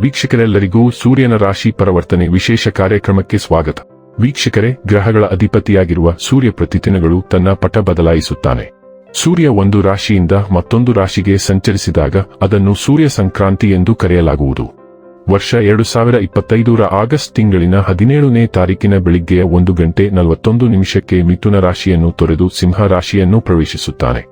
ವೀಕ್ಷಕರೆಲ್ಲರಿಗೂ ಸೂರ್ಯನ ರಾಶಿ ಪರಿವರ್ತನೆ ವಿಶೇಷ ಕಾರ್ಯಕ್ರಮಕ್ಕೆ ಸ್ವಾಗತ. ವೀಕ್ಷಕರೇ, ಗ್ರಹಗಳ ಅಧಿಪತಿಯಾಗಿರುವ ಸೂರ್ಯ ಪ್ರತಿದಿನಗಳು ತನ್ನ ಪಟ ಬದಲಾಯಿಸುತ್ತಾನೆ. ಸೂರ್ಯ ಒಂದು ರಾಶಿಯಿಂದ ಮತ್ತೊಂದು ರಾಶಿಗೆ ಸಂಚರಿಸಿದಾಗ ಅದನ್ನು ಸೂರ್ಯ ಸಂಕ್ರಾಂತಿ ಎಂದು ಕರೆಯಲಾಗುವುದು. ವರ್ಷ ಎರಡು ಸಾವಿರ ಇಪ್ಪತ್ತೈದರ ಆಗಸ್ಟ್ ತಿಂಗಳಿನ ಹದಿನೇಳನೇ ತಾರೀಕಿನ ಬೆಳಿಗ್ಗೆಯ ಒಂದು ಗಂಟೆ ನಲವತ್ತೊಂದು ನಿಮಿಷಕ್ಕೆ ಮಿಥುನ ರಾಶಿಯನ್ನು ತೊರೆದು ಸಿಂಹ ರಾಶಿಯನ್ನು ಪ್ರವೇಶಿಸುತ್ತಾನೆ.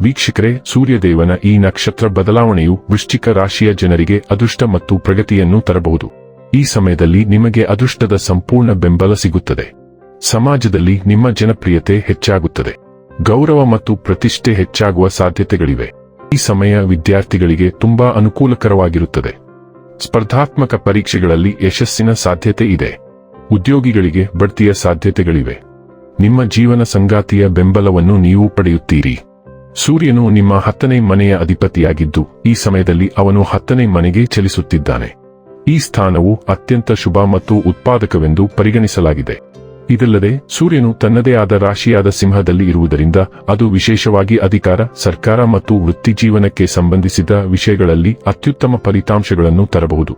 ವೀಕ್ಷಕರೇ, ಸೂರ್ಯದೇವನ ಈ ನಕ್ಷತ್ರ ಬದಲಾವಣೆಯು ವೃಶ್ಚಿಕ ರಾಶಿಯ ಜನರಿಗೆ ಅದೃಷ್ಟ ಮತ್ತು ಪ್ರಗತಿಯನ್ನು ತರಬಹುದು. ಈ ಸಮಯದಲ್ಲಿ ನಿಮಗೆ ಅದೃಷ್ಟದ ಸಂಪೂರ್ಣ ಬೆಂಬಲ ಸಿಗುತ್ತದೆ. ಸಮಾಜದಲ್ಲಿ ನಿಮ್ಮ ಜನಪ್ರಿಯತೆ ಹೆಚ್ಚಾಗುತ್ತದೆ. ಗೌರವ ಮತ್ತು ಪ್ರತಿಷ್ಠೆ ಹೆಚ್ಚಾಗುವ ಸಾಧ್ಯತೆಗಳಿವೆ. ಈ ಸಮಯ ವಿದ್ಯಾರ್ಥಿಗಳಿಗೆ ತುಂಬಾ ಅನುಕೂಲಕರವಾಗಿರುತ್ತದೆ. ಸ್ಪರ್ಧಾತ್ಮಕ ಪರೀಕ್ಷೆಗಳಲ್ಲಿ ಯಶಸ್ಸಿನ ಸಾಧ್ಯತೆ ಇದೆ. ಉದ್ಯೋಗಿಗಳಿಗೆ ಬಡ್ತಿಯ ಸಾಧ್ಯತೆಗಳಿವೆ. ನಿಮ್ಮ ಜೀವನ ಸಂಗಾತಿಯ ಬೆಂಬಲವನ್ನು ನೀವು ಪಡೆಯುತ್ತೀರಿ. ಸೂರ್ಯನು ನಿಮ್ಮ ಹತ್ತನೇ ಮನೆಯ ಅಧಿಪತಿಯಾಗಿದ್ದು, ಈ ಸಮಯದಲ್ಲಿ ಅವನು ಹತ್ತನೇ ಮನೆಗೆ ಚಲಿಸುತ್ತಿದ್ದಾನೆ. ಈ ಸ್ಥಾನವು ಅತ್ಯಂತ ಶುಭ ಮತ್ತು ಉತ್ಪಾದಕವೆಂದು ಪರಿಗಣಿಸಲಾಗಿದೆ. ಇದಲ್ಲದೆ, ಸೂರ್ಯನು ತನ್ನದೇ ಆದ ರಾಶಿಯಾದ ಸಿಂಹದಲ್ಲಿ ಇರುವುದರಿಂದ, ಅದು ವಿಶೇಷವಾಗಿ ಅಧಿಕಾರ, ಸರ್ಕಾರ ಮತ್ತು ವೃತ್ತಿಜೀವನಕ್ಕೆ ಸಂಬಂಧಿಸಿದ ವಿಷಯಗಳಲ್ಲಿ ಅತ್ಯುತ್ತಮ ಫಲಿತಾಂಶಗಳನ್ನು ತರಬಹುದು.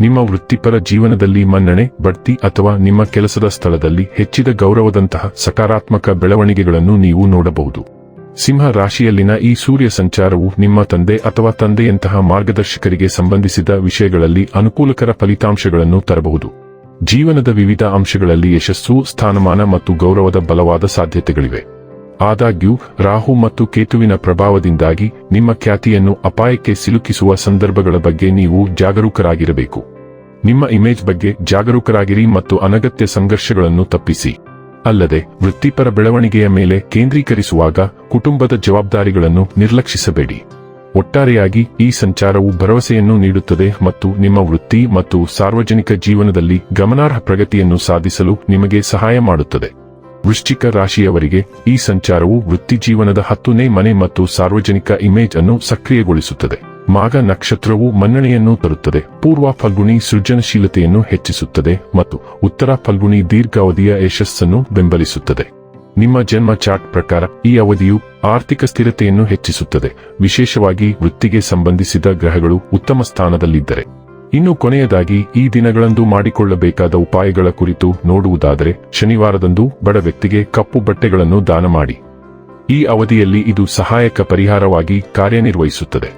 ನಿಮ್ಮ ವೃತ್ತಿಪರ ಜೀವನದಲ್ಲಿ ಮನ್ನಣೆ, ಬಡ್ತಿ ಅಥವಾ ನಿಮ್ಮ ಕೆಲಸದ ಸ್ಥಳದಲ್ಲಿ ಹೆಚ್ಚಿದ ಗೌರವದಂತಹ ಸಕಾರಾತ್ಮಕ ಬೆಳವಣಿಗೆಗಳನ್ನು ನೀವು ನೋಡಬಹುದು. ಸಿಂಹ ರಾಶಿಯಲ್ಲಿನ ಈ ಸೂರ್ಯ ಸಂಚಾರವು ನಿಮ್ಮ ತಂದೆ ಅಥವಾ ತಂದೆಯಂತಹ ಮಾರ್ಗದರ್ಶಕರಿಗೆ ಸಂಬಂಧಿಸಿದ ವಿಷಯಗಳಲ್ಲಿ ಅನುಕೂಲಕರ ಫಲಿತಾಂಶಗಳನ್ನು ತರಬಹುದು. ಜೀವನದ ವಿವಿಧ ಅಂಶಗಳಲ್ಲಿ ಯಶಸ್ಸು, ಸ್ಥಾನಮಾನ ಮತ್ತು ಗೌರವದ ಬಲವಾದ ಸಾಧ್ಯತೆಗಳಿವೆ. ಆದಾಗ್ಯೂ, ರಾಹು ಮತ್ತು ಕೇತುವಿನ ಪ್ರಭಾವದಿಂದಾಗಿ ನಿಮ್ಮ ಖ್ಯಾತಿಯನ್ನು ಅಪಾಯಕ್ಕೆ ಸಿಲುಕಿಸುವ ಸಂದರ್ಭಗಳ ಬಗ್ಗೆ ನೀವು ಜಾಗರೂಕರಾಗಿರಬೇಕು. ನಿಮ್ಮ ಇಮೇಜ್ ಬಗ್ಗೆ ಜಾಗರೂಕರಾಗಿರಿ ಮತ್ತು ಅನಗತ್ಯ ಸಂಘರ್ಷಗಳನ್ನು ತಪ್ಪಿಸಿ. ಅಲ್ಲದೆ ವೃತ್ತಿಪರ ಬೆಳವಣಿಗೆಯ ಮೇಲೆ ಕೇಂದ್ರೀಕರಿಸುವಾಗ ಕುಟುಂಬದ ಜವಾಬ್ದಾರಿಗಳನ್ನು ನಿರ್ಲಕ್ಷಿಸಬೇಡಿ. ಒಟ್ಟಾರೆಯಾಗಿ ಈ ಸಂಚಾರವು ಭರವಸೆಯನ್ನು ನೀಡುತ್ತದೆ ಮತ್ತು ನಿಮ್ಮ ವೃತ್ತಿ ಮತ್ತು ಸಾರ್ವಜನಿಕ ಜೀವನದಲ್ಲಿ ಗಮನಾರ್ಹ ಪ್ರಗತಿಯನ್ನು ಸಾಧಿಸಲು ನಿಮಗೆ ಸಹಾಯ ಮಾಡುತ್ತದೆ. ವೃಶ್ಚಿಕ ರಾಶಿಯವರಿಗೆ ಈ ಸಂಚಾರವು ವೃತ್ತಿಜೀವನದ ಹತ್ತನೇ ಮನೆ ಮತ್ತು ಸಾರ್ವಜನಿಕ ಇಮೇಜ್ ಅನ್ನು ಸಕ್ರಿಯಗೊಳಿಸುತ್ತದೆ. ಮಾಘ ನಕ್ಷತ್ರವು ಮನ್ನಣೆಯನ್ನು ತರುತ್ತದೆ. ಪೂರ್ವ ಫಲ್ಗುಣಿ ಸೃಜನಶೀಲತೆಯನ್ನು ಹೆಚ್ಚಿಸುತ್ತದೆ ಮತ್ತು ಉತ್ತರ ಫಲ್ಗುಣಿ ದೀರ್ಘಾವಧಿಯ ಯಶಸ್ಸನ್ನು ಬೆಂಬಲಿಸುತ್ತದೆ. ನಿಮ್ಮ ಜನ್ಮ ಚಾರ್ಟ್ ಪ್ರಕಾರ ಈ ಅವಧಿಯು ಆರ್ಥಿಕ ಸ್ಥಿರತೆಯನ್ನು ಹೆಚ್ಚಿಸುತ್ತದೆ. ವಿಶೇಷವಾಗಿ ವೃತ್ತಿಗೆ ಸಂಬಂಧಿಸಿದ ಗ್ರಹಗಳು ಉತ್ತಮ ಸ್ಥಾನದಲ್ಲಿದ್ದರೆ. ಇನ್ನು ಕೊನೆಯದಾಗಿ ಈ ದಿನಗಳಂದು ಮಾಡಿಕೊಳ್ಳಬೇಕಾದ ಉಪಾಯಗಳ ಕುರಿತು ನೋಡುವುದಾದರೆ ಶನಿವಾರದಂದು ಬಡ ವ್ಯಕ್ತಿಗೆ ಕಪ್ಪು ಬಟ್ಟೆಗಳನ್ನು ದಾನ ಮಾಡಿ. ಈ ಅವಧಿಯಲ್ಲಿ ಇದು ಸಹಾಯಕ ಪರಿಹಾರವಾಗಿ ಕಾರ್ಯನಿರ್ವಹಿಸುತ್ತದೆ.